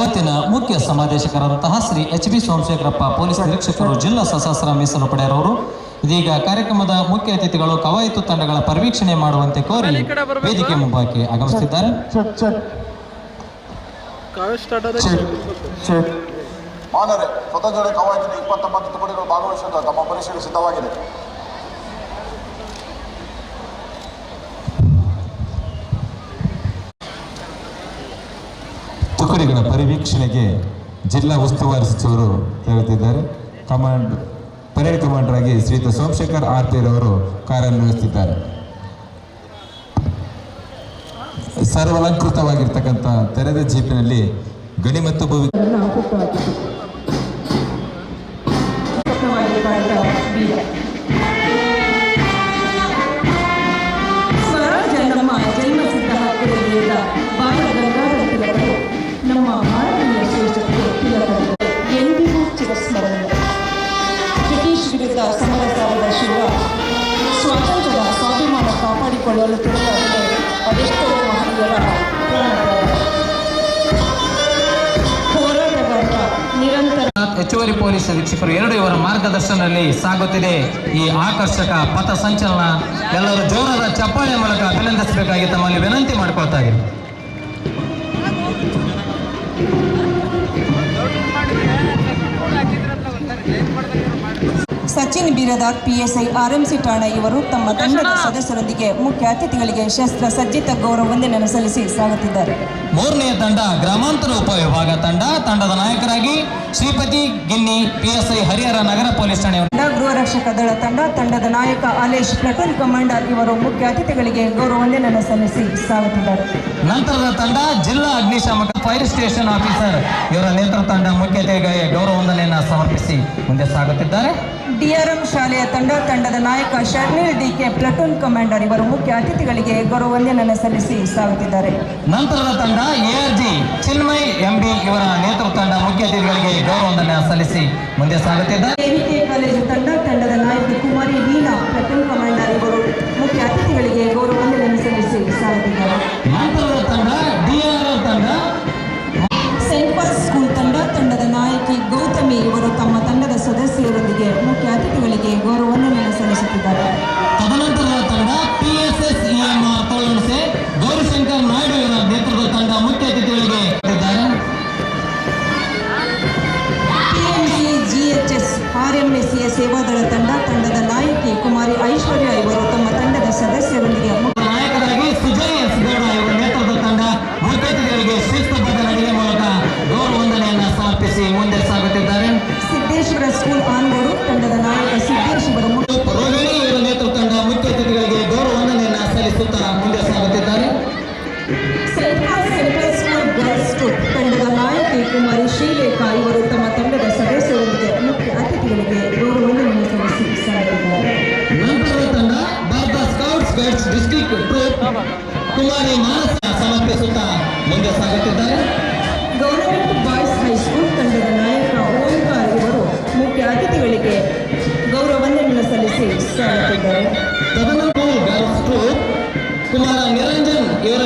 ಇವತ್ತಿನ ಮುಖ್ಯ ಸಮಾದೇಶಕರಾದಂತಹ Shri H B Somashekharappa police ನಿರೀಕ್ಷಕರು ಜಿಲ್ಲಾ ಸಶಸ್ತ್ರ ಮೀಸಲು ಪಡೆಯರವರು. ಇದೀಗ ಕಾರ್ಯಕ್ರಮದ ಮುಖ್ಯ ಅತಿಥಿಗಳು ಕವಾಯತು ತಂಡಗಳ ಪರಿವೀಕ್ಷಣೆ ಮಾಡುವಂತೆ ಕೋರಿ ವೇದಿಕೆ ಮುಂಭಾಗಕ್ಕೆ ಆಗಮಿಸುತ್ತಿದ್ದಾರೆ. ಮಾನರೇ ಸ್ವತಂತ್ರ ಕವಾಯತಿನ ಇಪ್ಪತ್ತೊಂಬತ್ತು ತುಕಡಿಗಳು ಭಾಗವಹಿಸುತ್ತಾ ತಮ್ಮ ಪರೀಕ್ಷೆಗೆ ಸಿದ್ಧವಾಗಿದೆ. ತುಕಡಿಗಳ ಪರಿವೀಕ್ಷಣೆಗೆ ಜಿಲ್ಲಾ ಉಸ್ತುವಾರಿ ಸಚಿವರು ತೆರಳುತ್ತಿದ್ದಾರೆ ಕಮಾಂಡ್, ಪರೇಡ್ ಕಮಾಂಡರ್ ಆಗಿ ಶ್ರೀಯುತ ಸೋಮಶೇಖರ್ ಆರ್ ಅವರು ರವರು ಕಾರ್ಯನಿರ್ವಹಿಸುತ್ತಿದ್ದಾರೆ. ಸರ್ವಲಂಕೃತವಾಗಿರ್ತಕ್ಕಂಥ ತೆರೆದ ಜೀಪಿನಲ್ಲಿ ಗಣಿ ಮತ್ತು ಭೂವಿ ಕಾಪಾಡಿಕೊಳ್ಳಲು ತುಂಬ ಅದೆಷ್ಟೋ ಮಹನೀಯರ ಪ್ರಾಣತ್ಯಾಗ. ಹೋರಾಟಗಾರರ ನಿರಂತರ ಹೆಚ್ಚುವರಿ ಪೊಲೀಸ್ ವೀಕ್ಷಕರು ಎರಡು ಇವರ ಮಾರ್ಗದರ್ಶನದಲ್ಲಿ ಸಾಗುತ್ತಿದೆ. ಈ ಆಕರ್ಷಕ ಪಥ ಸಂಚಲನ ಎಲ್ಲರೂ ಜೋರಾದ ಚಪ್ಪಾಳೆ ಮೂಲಕ ಅಭಿನಂದಿಸಬೇಕಾಗಿ ತಮ್ಮಲ್ಲಿ ವಿನಂತಿ ಮಾಡಿಕೊಳ್ತಾ ಇದೆ ಬಿರದಾರ್ ಪಿಎಸ್ಐ ಆರ್ಎಂಸಿ ಠಾಣಾ ಇವರು ತಮ್ಮ ತಂಡದ ಸದಸ್ಯರೊಂದಿಗೆ ಮುಖ್ಯ ಅತಿಥಿಗಳಿಗೆ ಶಸ್ತ್ರ ಸಜ್ಜಿತ ಗೌರವ ವಂದನೆಯನ್ನು ಸಲ್ಲಿಸಿ ಸಾಗುತ್ತಿದ್ದಾರೆ ಮೂರನೆಯ ತಂಡ ಗ್ರಾಮಾಂತರ ಉಪವಿಭಾಗ ತಂಡ ತಂಡದ ನಾಯಕರಾಗಿ ಶ್ರೀಪತಿ ಗಿನ್ನಿ ಪಿಎಸ್ಐ ಹರಿಹರ ನಗರ ಪೊಲೀಸ್ ಠಾಣೆ ತಂಡ ಗೃಹ ರಕ್ಷಕ ದಳ ತಂಡ ತಂಡದ ನಾಯಕ ಆಲೇಶ್ ಪ್ಲಟೂನ್ ಕಮಾಂಡರ್ ಇವರು ಮುಖ್ಯ ಅತಿಥಿಗಳಿಗೆ ಗೌರವ ವಂದನೆಯನ್ನು ಸಲ್ಲಿಸಿ ಸಾಗುತ್ತಿದ್ದಾರೆ ನಂತರದ ತಂಡ ಜಿಲ್ಲಾ ಅಗ್ನಿಶಾಮಕ ಫೈರ್ ಸ್ಟೇಷನ್ ಆಫೀಸರ್. ಇವರ ನೇತೃತ್ವ ತಂಡ ಮುಖ್ಯ ಅತಿಥಿಗಳಿಗೆ ಗೌರವ ವಂದನೆಯನ್ನು ಸಮರ್ಪಿಸಿ ಮುಂದೆ ಸಾಗುತ್ತಿದ್ದಾರೆ. ಡಿಆರ್ಎಂ ಶಾಲೆಯ ತಂಡ ತಂಡದ ನಾಯಕ Sharmel D K platoon commander ಇವರು ಮುಖ್ಯ ಅತಿಥಿಗಳಿಗೆ ಗೌರವ ವಂದನೆಯನ್ನು ಸಲ್ಲಿಸಿ ಸಾಗುತ್ತಿದ್ದಾರೆ. ನಂತರದ ತಂಡ ಎಆರ್ಜಿ ಚಿನ್ಮಯ್ ಎಂಬಿ ಇವರ ನೇತೃತ್ವ ತಂಡ ಮುಖ್ಯ ಅತಿಥಿಗಳಿಗೆ ಗೌರವ ವಂದನೆ ಸಲ್ಲಿಸಿ ಮುಂದೆ ಸಾಗುತ್ತಿದ್ದಾರೆ. ಕಾಲೇಜು ತಂಡ ವಂದನೆಯನ್ನು ತಂಡ ಪಿ ತಂಡ ಪಿಎಸ್ಎಸ್ ಎಂ ತೋಳಣಸೆ ಗೌರಿಶಂಕರ್ ನಾಯ್ಡು ಅವರ ನೇತೃತ್ವದ ತಂಡ ಮುಖ್ಯ ಅತಿಥಿಗಳಿಗೆ ಜಿಎಚ್ಎಸ್ ಆರ್ಎಂಎಸ್ಸಿಯ ಸೇವಾದಳ ತಂಡ, ತಂಡದ ನಾಯಕಿ ಕುಮಾರಿ ಐಶ್ವರ್ಯ ಇವರು ತಮ್ಮ ತಂಡದ ಸದಸ್ಯರೊಂದಿಗೆ ಕುಮಾರಿ ಶ್ರೀಲೇಖಾ ಇವರು ತಮ್ಮ ತಂಡದ ಸದಸ್ಯರೊಂದಿಗೆ ಮುಖ್ಯ ಅತಿಥಿಗಳಿಗೆ ಗೌರವವನ್ನು ವಂದನೆಯನ್ನು ಸಲ್ಲಿಸಿ ಸಾಗಿದ್ದಾರೆ ನಂತರದ ತಂಡ Bharat scouts guides district troop ಕುಮಾರಿ ಮಾನಸ ಸಮರ್ಪಿಸುತ್ತ ಮುಂದೆ ಸಾಗುತ್ತಿದ್ದಾರೆ. ಗೌರ್ಮೆಂಟ್ ಬಾಯ್ಸ್ ಹೈಸ್ಕೂಲ್ ತಂಡದ ನಾಯಕ ಓಂಕಾರ್ ಇವರು ಮುಖ್ಯ ಅತಿಥಿಗಳಿಗೆ ಗೌರವ ವಂದನೆಯನ್ನು ಸಲ್ಲಿಸಿ ಸಾಗುತ್ತಿದ್ದಾರೆ ತದನಂತರ ಗರ್ಲ್ಸ್ ಟ್ರೂಪ್ ಕುಮಾರ ನಿರಂಜನ್ ಇವರ